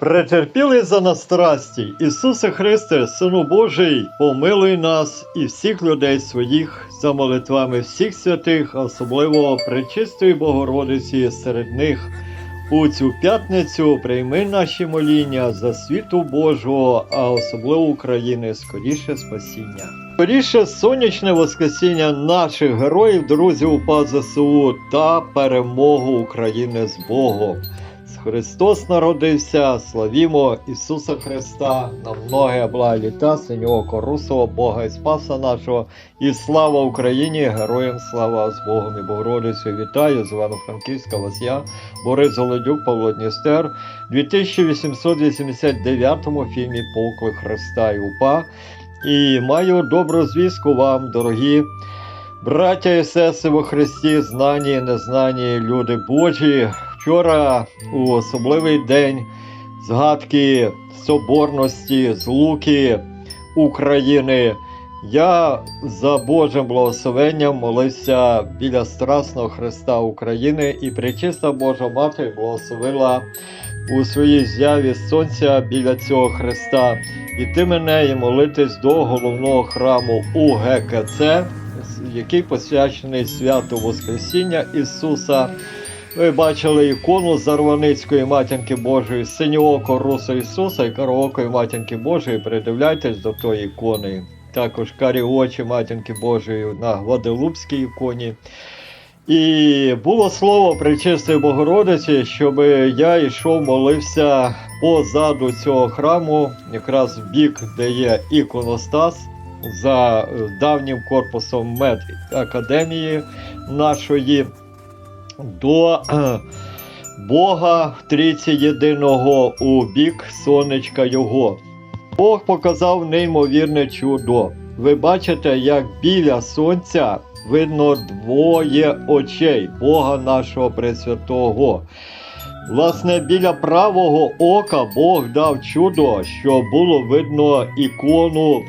Претерпіли за нас страсті, Ісусе Христе, Сину Божий, помилуй нас і всіх людей своїх за молитвами всіх святих, особливо Пречистої Богородиці серед них. У цю п'ятницю прийми наші моління за світу Божого, а особливо України, скоріше спасіння. Скоріше сонячне воскресіння наших героїв, друзів УПА ЗСУ та перемогу України з Богом. Христос народився, славімо Ісуса Христа, на многе бла літа, синього корусого, Бога і Спаса нашого, і слава Україні, героям слава з Богом і Богородицею. Вітаю з Івано-Франківська, вас я, Борис Голодюк, Павло Дністер, 2889 фільмі Поклик Христа і УПА. І маю добру звістку вам, дорогі браття і сестри во Христі, знані і незнані люди Божі. Вчора у особливий день згадки соборності, злуки України. Я за Божим благословенням молився біля Страсного Христа України і причиста Божа Мати благословила у своїй з'яві сонця біля цього Христа. Іти мене і молитись до головного храму УГКЦ, який посвячений святу Воскресіння Ісуса. Ви бачили ікону Зарваницької матінки Божої, синьооко Руса Ісуса і кароокої матінки Божої. Придивляйтесь до тої ікони. Також карі очі матінки Божої на Гваделупській іконі. І було слово Пречистої Богородиці, щоб я йшов, молився позаду цього храму, якраз в бік, де є іконостас, за давнім корпусом медакадемії нашої до е, Бога в трійці єдиного у бік сонечка Його. Бог показав неймовірне чудо. Ви бачите, як біля сонця видно двоє очей Бога нашого Пресвятого. Власне, біля правого ока Бог дав чудо, що було видно ікону,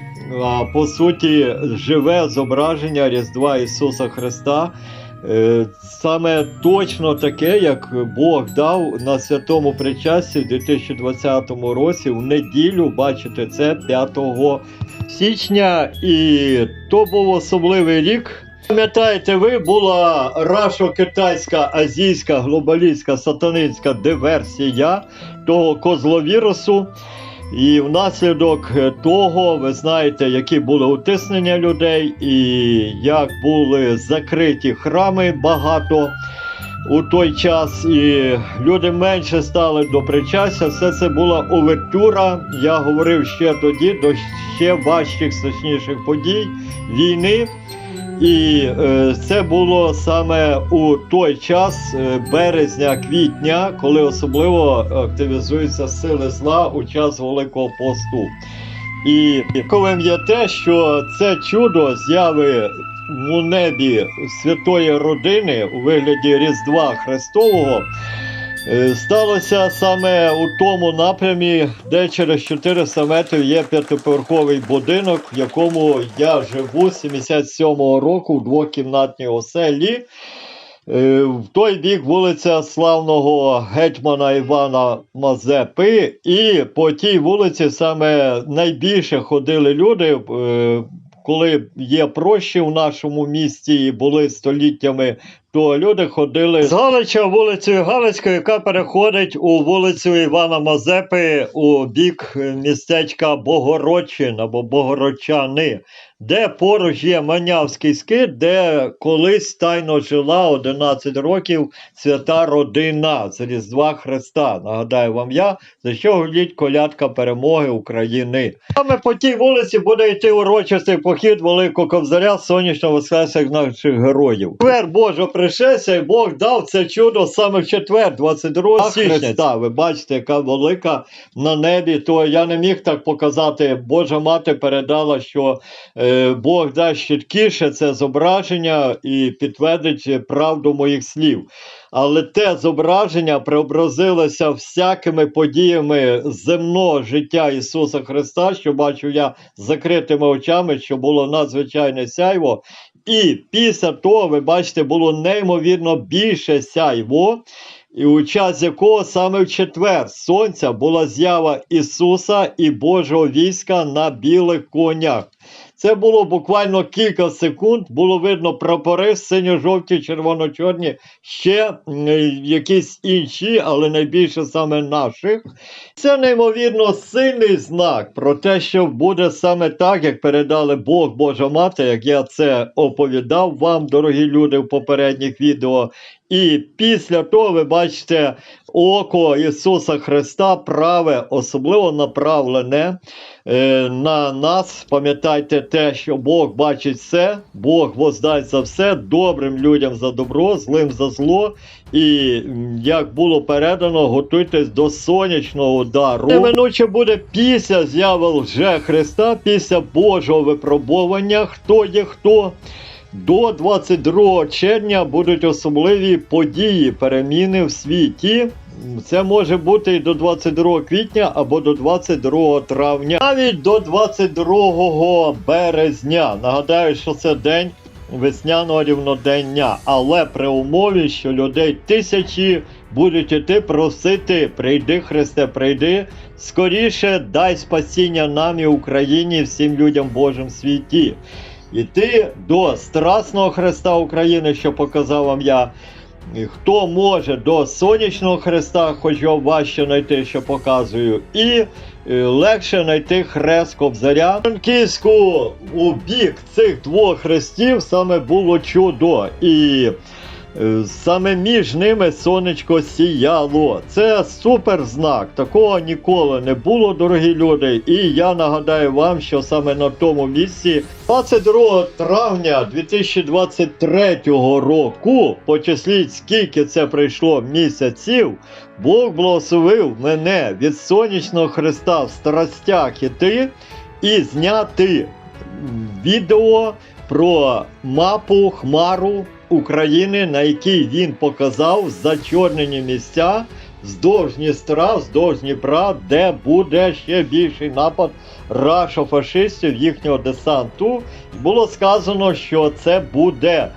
по суті, живе зображення Різдва Ісуса Христа. Е, Саме точно таке, як Бог дав на святому причасті в 2020 році, в неділю, бачите, це 5 січня, і то був особливий рік. Пам'ятаєте, ви була рашо-китайська, азійська, глобалістська, сатанинська диверсія того козловірусу. І внаслідок того, ви знаєте, які були утиснення людей, і як були закриті храми багато у той час, і люди менше стали до причастя. Все це була овертура. Я говорив ще тоді до ще важчих, страшніших подій війни. І е, це було саме у той час, е, березня-квітня, коли особливо активізуються сили зла у час Великого посту. І коли є те, що це чудо з'яви у небі святої родини у вигляді Різдва Христового. Е, Сталося саме у тому напрямі, де через 400 метрів є п'ятиповерховий будинок, в якому я живу з 77-го року в двокімнатній оселі. Е, В той бік вулиця славного гетьмана Івана Мазепи, і по тій вулиці саме найбільше ходили люди. е, Коли є прощі в нашому місті і були століттями, то люди ходили з Галича вулицею Галицькою, яка переходить у вулицю Івана Мазепи у бік містечка Богородчин або Богородчани, де поруч є Манявський скит, де колись тайно жила 11 років свята родина з Різдва Христа. Нагадаю вам я, за що гуліть колядка перемоги України. Саме по тій вулиці буде йти урочистий похід Великого Ковзаря сонячного воскресних наших героїв. Четвер Божого пришестя, і Бог дав це чудо саме в четвер, 22 січня. Так, ви бачите, яка велика на небі, то я не міг так показати. Божа мати передала, що е, Бог дасть чіткіше це зображення і підтвердить правду моїх слів. Але те зображення преобразилося всякими подіями земного життя Ісуса Христа, що бачу я закритими очами, що було надзвичайне сяйво. І після того, ви бачите, було неймовірно більше сяйво. і у час якого саме в четвер сонця була з'ява Ісуса і Божого війська на білих конях. Це було буквально кілька секунд. Було видно прапори синьо-жовті, червоно-чорні, ще якісь інші, але найбільше саме наших. Це неймовірно сильний знак про те, що буде саме так, як передали Бог Божа Мати, як я це оповідав вам, дорогі люди, в попередніх відео. І після того ви бачите око Ісуса Христа праве, особливо направлене е, на нас. Пам'ятайте те, що Бог бачить все, Бог воздасть за все, добрим людям за добро, злим за зло. І як було передано, готуйтесь до сонячного удару. Неминуче буде після з'яви лже Христа, після Божого випробування, хто є хто. До 22 червня будуть особливі події, переміни в світі. Це може бути і до 22 квітня або до 22 травня, навіть до 22 березня. Нагадаю, що це день весняного рівнодення, але при умові, що людей тисячі будуть іти просити: прийди, Христе, прийди. Скоріше дай спасіння нам і Україні, всім людям в Божому світі. Іти до Страсного Хреста України, що показав вам я. Хто може до сонячного хреста, хоч його важче знайти, що показую, і е, легше знайти хрест Кобзаря. Франківську у бік цих двох хрестів саме було чудо. І саме між ними сонечко сіяло. Це супер знак. Такого ніколи не було, дорогі люди. І я нагадаю вам, що саме на тому місці 22 травня 2023 року, почисліть, скільки це прийшло місяців, Бог благословив мене від сонячного хреста в страстях іти і зняти відео про мапу хмару України, на якій він показав зачорнені місця вздовж Дністра, вздовж Дніпра, де буде ще більший напад рашофашистів, їхнього десанту. Було сказано, що це буде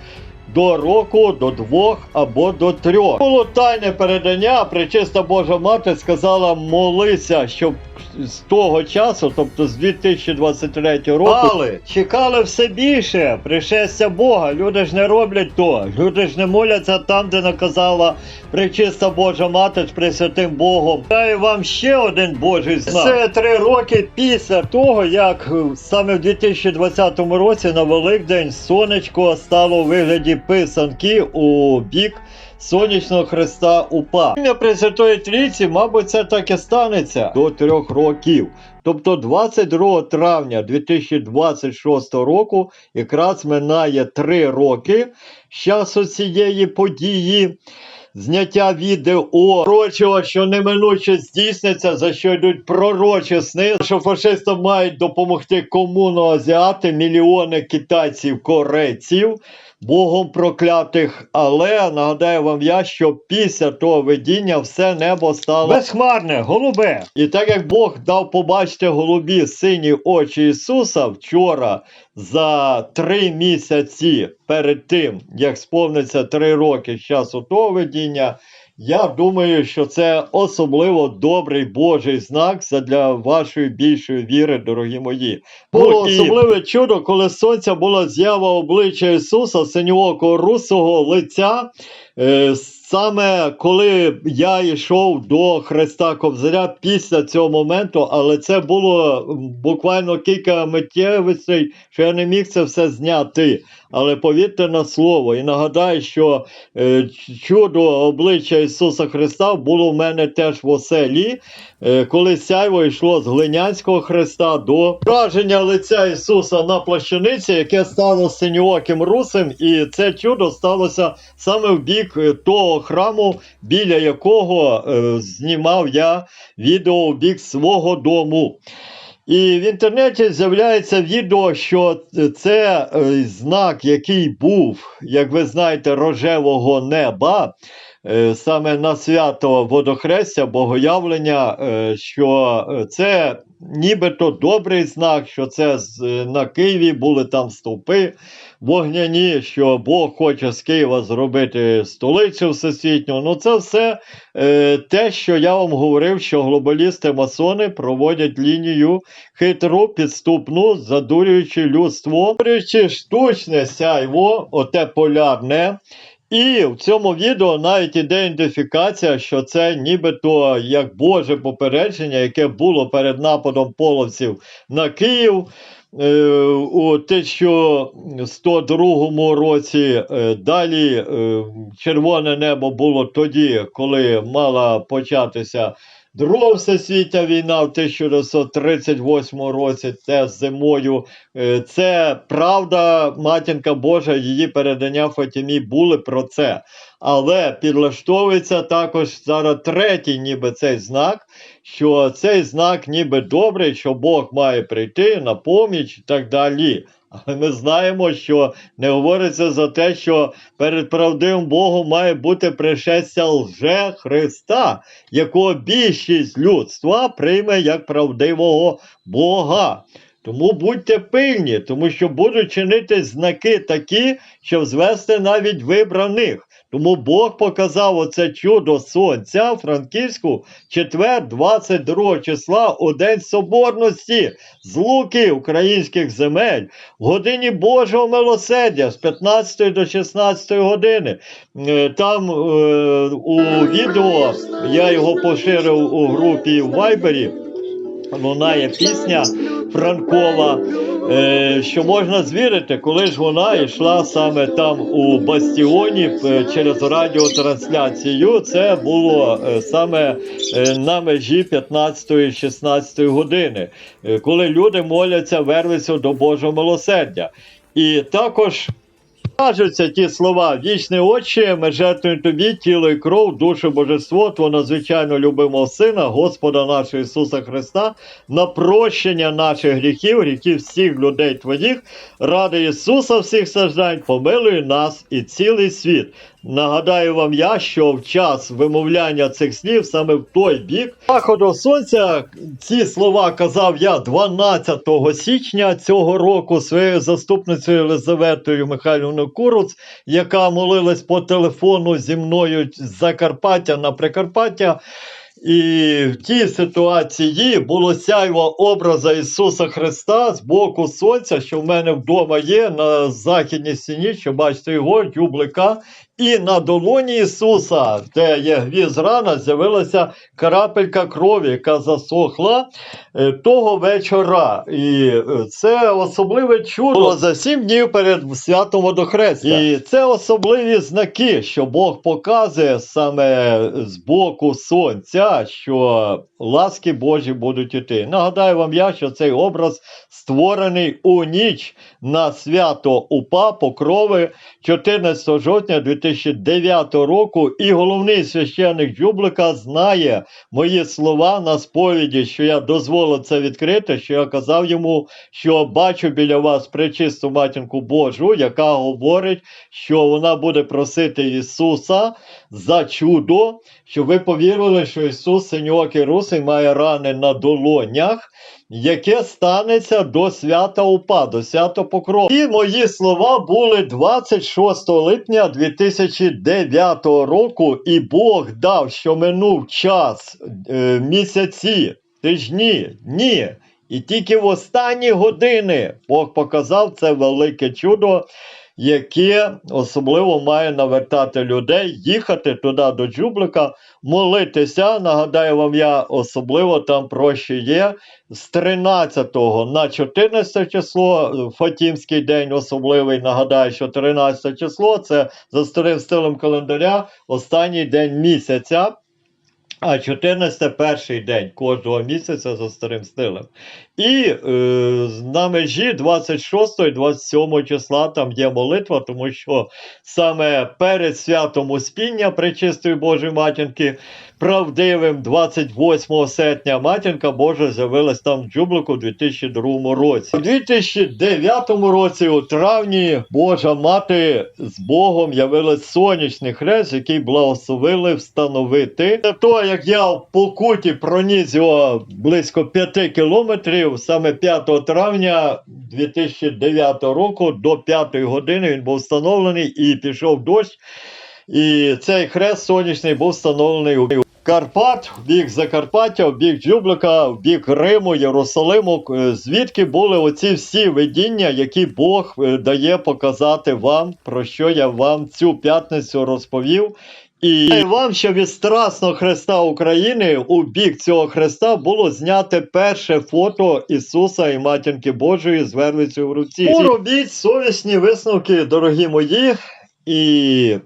до року, до двох або до трьох. Було тайне передання, причиста Божа Мати сказала молися, щоб з того часу, тобто з 2023 року, але чекали все більше пришестя Бога. Люди ж не роблять то. Люди ж не моляться там, де наказала причиста Божа Мати з Пресвятим Богом. Даю вам ще один Божий знак. Це три роки після того, як е, саме в 2020 році на Великдень сонечко стало у вигляді писанки у бік сонячного хреста УПА. Пресвятої Трійці, мабуть, це так і станеться до трьох років. Тобто 22 травня 2026 року якраз минає три роки з часу цієї події. Зняття відео пророчого, що неминуче здійсниться, за що йдуть пророчі сни, що фашистам мають допомогти комуноазіати, мільйони китайців, корейців, богом проклятих. Але нагадаю вам я, що після того видіння все небо стало безхмарне, голубе. І так як Бог дав побачити голубі сині очі Ісуса вчора за три місяці перед тим, як сповниться три роки з часу того видіння. Я думаю, що це особливо добрий Божий знак для вашої більшої віри, дорогі мої. Було особливе чудо, коли сонця була з'ява обличчя Ісуса, синьоокого русого лиця. Е, Саме коли я йшов до Христа Кобзаря після цього моменту, але це було буквально кілька миттєвостей, що я не міг це все зняти. Але повірте на слово, і нагадаю, що е, чудо обличчя Ісуса Христа було в мене теж в оселі, е, коли сяйво йшло з Глинянського Христа до враження лиця Ісуса на плащаниці, яке стало синьооким русим, і це чудо сталося саме в бік е, того храму, біля якого знімав я відео в бік свого дому. І в інтернеті з'являється відео, що це е, знак, який був, як ви знаєте, рожевого неба. Е, саме на свято водохрестя, богоявлення, е, що е, це нібито добрий знак, що це на Києві були там стовпи вогняні, що Бог хоче з Києва зробити столицю всесвітню. Ну, це все те, що я вам говорив, що глобалісти-масони проводять лінію хитру, підступну, задурюючи людство, штучне сяйво, оте полярне. І в цьому відео навіть іде ідентифікація, що це нібито як Боже попередження, яке було перед нападом половців на Київ е, у 1102 році. Е, Далі е, червоне небо було тоді, коли мала початися Друга всесвітня війна в 1938 році, це зимою. Е, Це правда, матінка Божа, її передання Фатімі були про це. Але підлаштовується також зараз третій, ніби цей знак, що цей знак ніби добрий, що Бог має прийти на поміч і так далі. Але ми знаємо, що не говориться за те, що перед правдивим Богом має бути пришестя лже Христа, якого більшість людства прийме як правдивого Бога. Тому будьте пильні, тому що будуть чинити знаки такі, щоб звести навіть вибраних. Тому Бог показав оце чудо сонця в Франківську четвер, 22 числа, у День Соборності, з луки українських земель, в годині Божого милосердя з 15 до 16 години. Е, Там е, у відео я його поширив у групі в Вайбері. Лунає пісня Франкова, е, що можна звірити, коли ж вона йшла саме там у Бастіоні е, через радіотрансляцію. Це було е, саме на межі 15-16 години, коли люди моляться вервицю до Божого милосердя. І також Кажуться ті слова, вічні очі, ми жертвуємо тобі тіло і кров, душу божество, твого надзвичайно любимого Сина, Господа нашого Ісуса Христа, на прощення наших гріхів, гріхів всіх людей твоїх, ради Ісуса всіх страждань, помилуй нас і цілий світ. Нагадаю вам я, що в час вимовляння цих слів саме в той бік заходу сонця ці слова казав я 12 січня цього року своєю заступницею Єлизаветою Михайлівною Куруц, яка молилась по телефону зі мною з Закарпаття на Прикарпаття. І в тій ситуації було сяйво образа Ісуса Христа з боку сонця, що в мене вдома є на західній стіні, що бачите його, дюблика. І на долоні Ісуса, де є гвіз рана, з'явилася крапелька крові, яка засохла е, того вечора. І е, це особливе чудо було за сім днів перед святом водохрестя. І це особливі знаки, що Бог показує саме з боку сонця, що ласки Божі будуть іти. Нагадаю вам я, що цей образ створений у ніч на свято УПА Покрови 14 жовтня 2009 року, і головний священник Джублика знає мої слова на сповіді, що я дозволив це відкрити, що я казав йому, що бачу біля вас пречисту матінку Божу, яка говорить, що вона буде просити Ісуса за чудо, щоб ви повірили, що Ісус синьокий русий має рани на долонях. Яке станеться до свята УПА, до свята Покрова. І мої слова були 26 липня 2009 року, і Бог дав, що минув час, е, місяці, тижні, дні. І тільки в останні години Бог показав це велике чудо, яке особливо має навертати людей, їхати туди до Джублика, молитися. Нагадаю вам, я особливо там проще є. З 13 на 14 число, Фатімський день особливий. Нагадаю, що 13 число це за старим стилем календаря, останній день місяця. а 14 перший день кожного місяця за старим стилем. І е, на межі 26-27 числа там є молитва, тому що саме перед святом Успіння Пречистої Божої Матінки, правдивим 28 серпня Матінка Божа з'явилась там в Джублику у 2002 році. У 2009 році, у травні, Божа Мати з Богом явилась сонячний хрест, який благословили встановити. Для того, як я в Покуті проніс його близько 5 кілометрів, саме 5 травня 2009 року до 5 години він був встановлений і пішов дощ. І цей хрест сонячний був встановлений у Карпат, в бік Закарпаття, в бік Джублика, в бік Риму, Єрусалиму, е, звідки були оці всі видіння, які Бог е, дає показати вам, про що я вам цю п'ятницю розповів. І вам, що від Страсного Христа України у бік цього Христа було зняте перше фото Ісуса і Матінки Божої з вервицею в руці. Ну, робіть совісні висновки, дорогі мої, і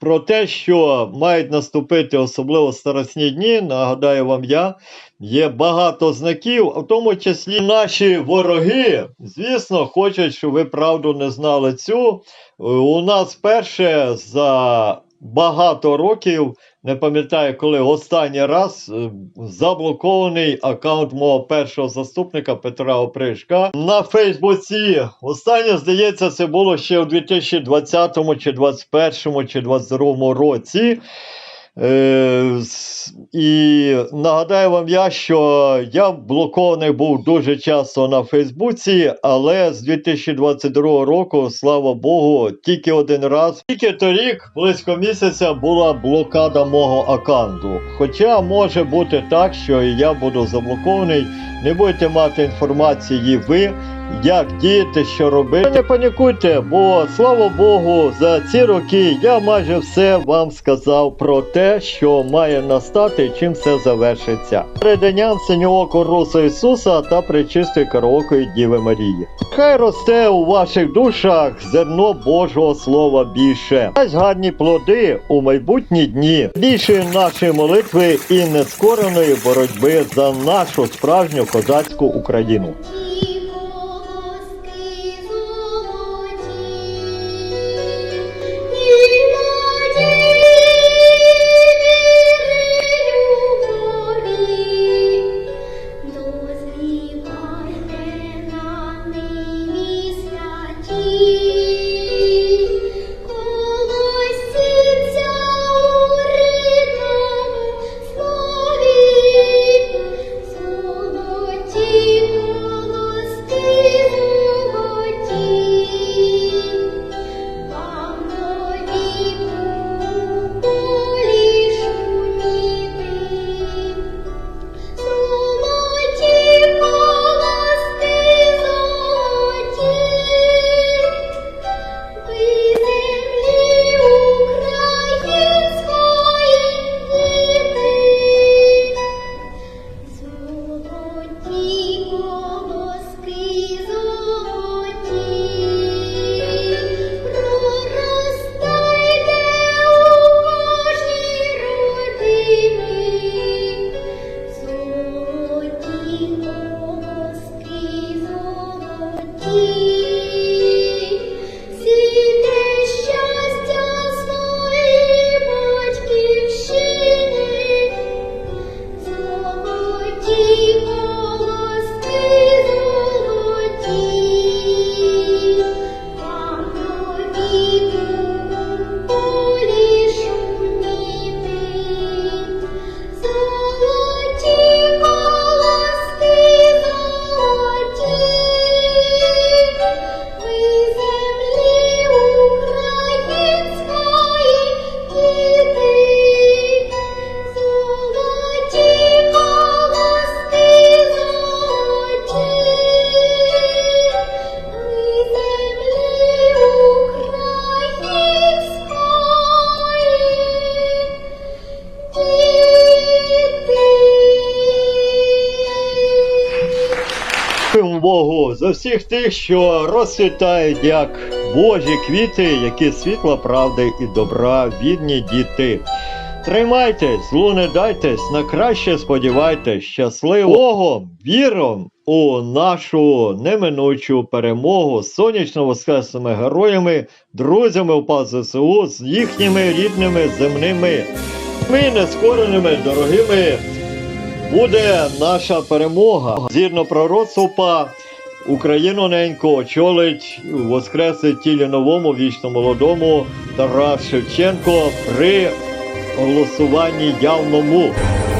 про те, що мають наступити особливо старосні дні, нагадаю вам я, є багато знаків, в тому числі наші вороги, звісно, хочуть, щоб ви правду не знали цю. Е, У нас перше за багато років, не пам'ятаю, коли останній раз е, заблокований аккаунт мого першого заступника Петра Опришка на Фейсбуці. Останнє, здається, це було ще у 2020 чи 2021 чи 2022 році. Е, і нагадаю вам я, що я блокований був дуже часто на Фейсбуці, але з 2022 року, слава Богу, тільки один раз, тільки торік, близько місяця, була блокада мого аккаунту. Хоча може бути так, що я буду заблокований, не будете мати інформації ви. Як діяти, що робити. Не панікуйте, бо слава Богу, за ці роки я майже все вам сказав про те, що має настати чим все завершиться. Переданням синього коруса Ісуса та пречистої караокої Діви Марії. Хай росте у ваших душах зерно Божого Слова більше. Дасть гарні плоди у майбутні дні. Більше нашої молитви і нескореної боротьби за нашу справжню козацьку Україну. За всіх тих, що розцвітають як Божі квіти, які світла правди і добра, відні діти. Тримайтесь, злу не дайтесь, на краще сподівайтесь, щасливого віром у нашу неминучу перемогу з сонячно воскресними героями, друзями УПА ЗСУ, з їхніми рідними земними, ми нескореними, дорогими. Буде наша перемога. Згідно пророцтва Україну ненько очолить воскресить тілі новому, вічно молодому Тарас Шевченко при голосуванні явному.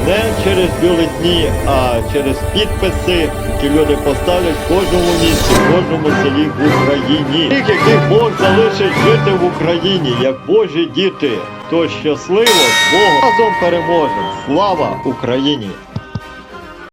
Не через бюлетні, а через підписи, які люди поставлять в кожному місті, в кожному селі в Україні. Тих, яких Бог залишить жити в Україні, як Божі діти. То щасливо з Богом разом переможемо. Слава Україні!